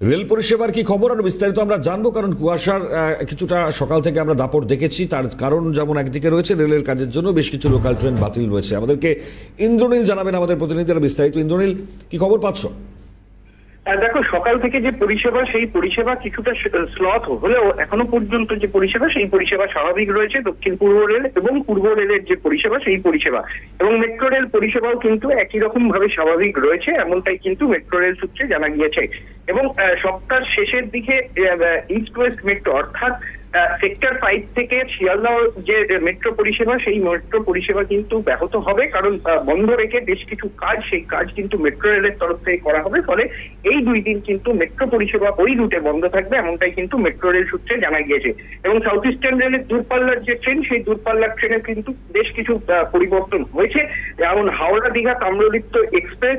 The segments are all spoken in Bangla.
রেল পরিষেবার কি খবর? আর বিস্তারিত আমরা জানব, কারণ কুয়াশার কিছুটা সকাল থেকে আমরা দাপট দেখেছি। তার কারণ যেমন একদিকে রয়েছে রেলের কাজের জন্য বেশ কিছু লোকাল ট্রেন বাতিল রয়েছে। আমাদেরকে ইন্দ্রনীল জানাবেন আমাদের প্রতিনিধিরা বিস্তারিত। ইন্দ্রনীল, কি খবর পাচ্ছ? দেখো সকাল থেকে যে পরিষেবা সেই পরিষেবা কিছুটা স্লথ হলেও এখনও পর্যন্ত যে পরিষেবা সেই পরিষেবা স্বাভাবিক রয়েছে। দক্ষিণ পূর্ব রেল এবং পূর্ব রেলের যে পরিষেবা সেই পরিষেবা। এবং মেট্রো রেল পরিষেবাও কিন্তু একই রকম ভাবে স্বাভাবিক রয়েছে এমনটাই কিন্তু মেট্রো রেল সূত্রে জানা গিয়েছে। এবং আহ, সপ্তাহের শেষের দিকে ইস্ট ওয়েস্ট মেট্রো অর্থাৎ সেক্টর ফাইভ থেকে শিয়ালদহ যে মেট্রো পরিষেবা, সেই মেট্রো পরিষেবা কিন্তু ব্যাহত হবে। কারণ বন্ধ রেখে বেশ কিছু কাজ, সেই কাজ কিন্তু মেট্রো রেলের তরফ থেকে করা হবে। ফলে এই দুই দিন কিন্তু মেট্রো পরিষেবা ওই রুটে বন্ধ থাকবে, এমনটাই কিন্তু মেট্রো রেল সূত্রে জানা গিয়েছে। এবং সাউথ ইস্টার্ন রেলের দূরপাল্লার যে ট্রেন সেই দূরপাল্লার ট্রেনে কিন্তু বেশ কিছু পরিবর্তন হয়েছে। যেমন হাওড়া দীঘা তাম্রলিপ্ত এক্সপ্রেস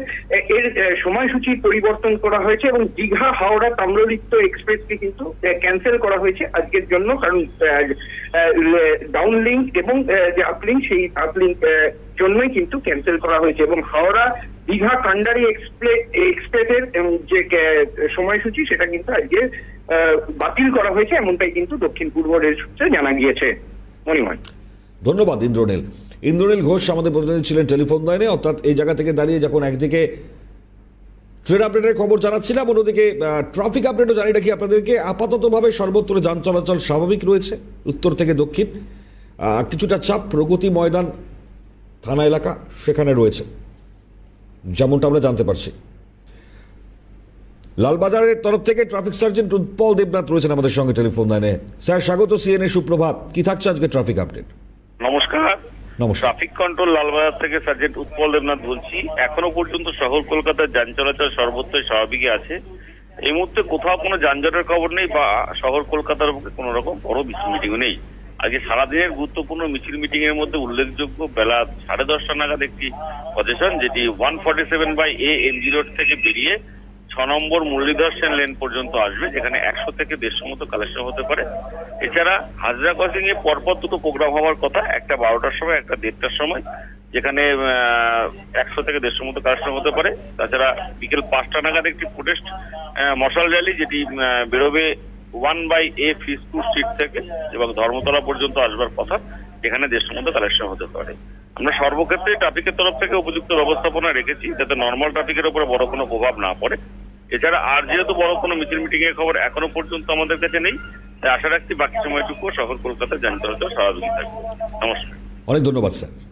এর সময়সূচি পরিবর্তন করা হয়েছে এবং দীঘা হাওড়া তাম্রলিপ্ত এক্সপ্রেসকে কিন্তু ক্যান্সেল করা হয়েছে। আজকের জন্য কারণ ডাউন লিঙ্ক এবং যে আপলিঙ্ক সেই আপলিঙ্ক জন্যই কিন্তু ক্যান্সেল করা হয়েছে। এবং হাওড়া দীঘা কান্ডারি এক্সপ্রেস এক্সপ্রেসের যে সময়সূচি, সেটা কিন্তু আজকে বাতিল করা হয়েছে। এমনটাই কিন্তু দক্ষিণ পূর্ব রেল সূত্রে জানা গিয়েছে। মণিময়। ধন্যবাদ, ইন্দ্রনীল। ইন্দ্রনীল ঘোষ আমাদের প্রতিনিধি ছিলেন টেলিফোন লাইনে। অর্থাৎ এই জায়গা থেকে দাঁড়িয়ে যখন একদিকে ট্রেন আপডেটের খবর জানাচ্ছিলাম অন্যদিকে ট্রাফিক আপডেটও জানি রাখি আপনাদেরকে। আপাততভাবে সর্বত্র যান চলাচল স্বাভাবিক রয়েছে, উত্তর থেকে দক্ষিণ। কিছুটা চাপ প্রগতি ময়দান থানা এলাকা সেখানে রয়েছে, যেমনটা আমরা জানতে পারছি। লালবাজারের তরফ থেকে ট্রাফিক সার্জেন্ট উৎপল দেবনাথ রয়েছেন আমাদের সঙ্গে টেলিফোন লাইনে। স্যার, স্বাগত সিএনএ সুপ্রভাত। কি থাকছে আজকে ট্রাফিক আপডেট নমস্কার নমস্কার। ট্রাফিক কন্ট্রোল লালবাজার থেকে সার্জেন্ট উৎপল দেবনাথ বলছি। এখনও পর্যন্ত শহর কলকাতার যান চলাচল সর্বত্রই স্বাভাবিকই আছে। এই মুহূর্তে কোথাও কোনো যানজটের খবর নেই বা শহর কলকাতার বুকে কোনো রকম বড় মিছিল মিটিং নেই। আজকে সারাদিনের গুরুত্বপূর্ণ মিছিল মিটিং এর মধ্যে উল্লেখযোগ্য বেলা সাড়ে দশটা নাগাদ একটি পজিশন যেটি one forty seven by A NG road থেকে বেরিয়ে ছ নম্বর মুরলীধর সেন লেন পর্যন্ত আসবে, যেখানে একশো থেকে দেড়শো মতো কালেকশন হতে পারে। এছাড়া হাজরা ক্রসিং এ পরপর দুটো প্রোগ্রাম হওয়ার কথা, একটা বারোটার সময়, একটা দেড়টার সময়, যেখানে একশো থেকে দেড়শো মতো কালেকশন হতে পারে। তাছাড়া বিকেল পাঁচটা নাগাদ একটি প্রোটেস্ট মশাল র্যালি যেটি বেরোবে one by A Fishpur street থেকে এবং ধর্মতলা পর্যন্ত আসবার কথা, যেখানে দেড়শো মতো কালেকশন হতে পারে। আমরা সর্বক্ষেত্রে ট্রাফিকের তরফ থেকে উপযুক্ত ব্যবস্থাপনা রেখেছি যাতে নর্মাল ট্রাফিকের উপরে বড় কোনো প্রভাব না পড়ে। এছাড়া আর যেহেতু বড় কোনো মিছিল মিটিং এর খবর এখনও পর্যন্ত আমাদের কাছে নেই, তাই আশা রাখছি বাকি সময়টুকু শহর কলকাতা যান চলাচল স্বাভাবিক থাকবে। নমস্কার। অনেক ধন্যবাদ, স্যার।